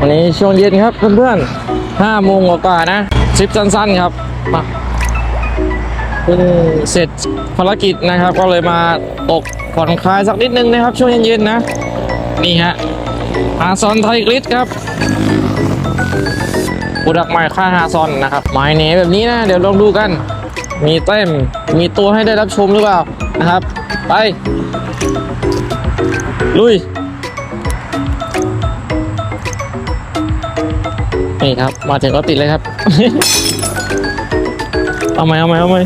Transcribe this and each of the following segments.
วันนี้ช่วงเย็นครับเพื่อนๆห้าโมงกว่าๆนะทริปสั้นๆครับมาเพิ่งเสร็จภารกิจนะครับ ก็เลยมาตกผ่อนคลายสักนิดนึงนะครับ ช่วงเย็นๆนะ นี่ฮะอาซอนไทยกริดครับปูดักไม้ค่าฮาซอนนะครับไม้เนแบบนี้นะ เดี๋ยวลองดูกัน มีเต้มมีตัวให้ได้รับชมหรือเปล่านะครับ ไป ลุย นี่ครับ มาถึงก็ติดเลยครับ เอาไหมเอาไหมเอาไหม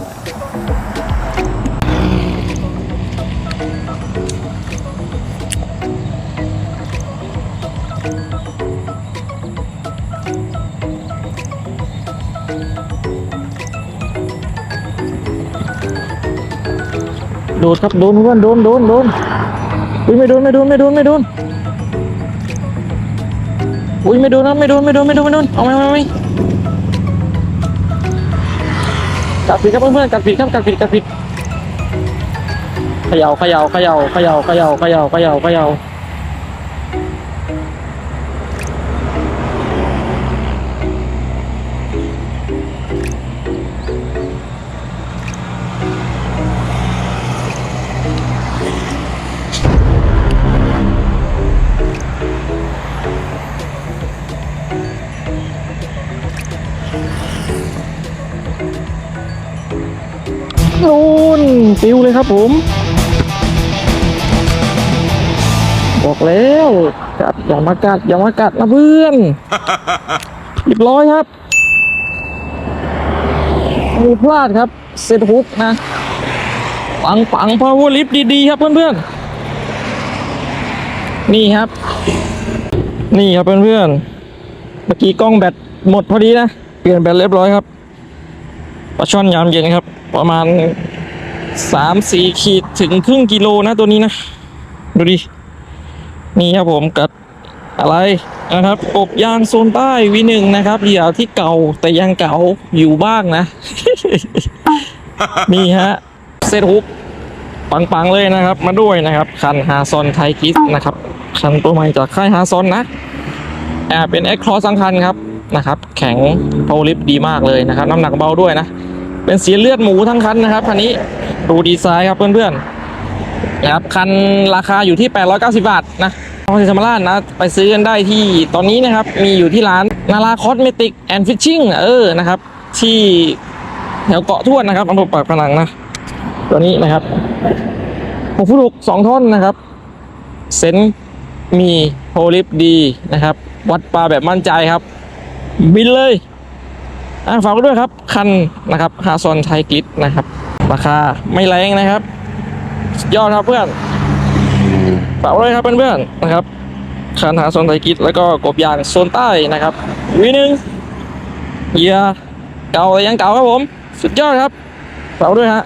โดดครับโดนเพื่อนโดนโดนโดนอุ้ยไม่โดนไม่โดนไม่โดนไม่โดน อุ้ยไม่โดนนะไม่โดนไม่โดนไม่โดนไม่โดนเอาไมเอาไม่ไม่กัดผิดครับเพื่อนๆกัดผิดครับกัดผิดกัดผิดเขย่าเขย่าเขย่าเขย่าเขย่าเขย่าเขย่าเขย่า นู่นปิวเลยครับผม บอกแล้วกัดอย่ามากัดอย่ามากัดนะเพื่อนเรียบร้อยครับไมีพลาดครับ เซตฮุกนะ ปังปังพาวเวอร์ลิฟดีๆครับเพื่อนๆ นี่ครับ นี่ครับเพื่อนๆ เมื่อกี้กล้องแบตหมดพอดีนะ เปลี่ยนแบตเรียบร้อยครับปลาช่อนยามเย็นครับ ประมาณสามสี่ขีดถึงครึ่งกิโลนะตัวนี้นะ ดูดิ นี่ครับผมกับอะไรนะครับกบยางโซนใต้วีหนึ่งนะครับเหยื่อที่เก่าแต่ยังเก่าอยู่บ้างนะ นี่ฮะเซตฮุกปังๆเลยนะครับ มาด้วยนะครับ คันฮาซอนไทกิสนะครับ คันตัวใหม่จากค่ายฮาซอนนะแอบเป็นเอ็กคลอสังคันครับนะครับ แข็งโพลิปดีมากเลยนะครับ น้ำหนักเบาด้วยนะ เป็นสีเลือดหมูทั้งคันนะครับคันนี้ดูดีไซน์ครับเพื่อนๆนะครับคันราคาอยู่ที่ 890 บาทนะนครศรีธรรมราชนะไปซื้อกันได้ที่ตอนนี้นะครับ มีอยู่ที่ร้านนาราคอสเมติกแอนด์ฟิชชิ่งเออนะครับ ที่แถวเกาะทวดนะครับอำเภอปากพนังนะ ตัวนี้นะครับหกฟุตหกสองท่อนนะครับ เซนมีโพลิปดีนะครับ วัดปลาแบบมั่นใจครับ บินเลย ฝากไว้ด้วยครับ คันนะครับฮาซอนไทยกิดนะครับ ราคาไม่แรงนะครับ ยอดครับเพื่อนฝากไว้ด้วยครับเพื่อนๆนะครับคันหาโซนไทยกิจแล้วก็กบยางโซนใต้นะครับวีหนึ่งเยียเก่ายังเก่าครับผม สุดยอดครับฝากด้วยฮะ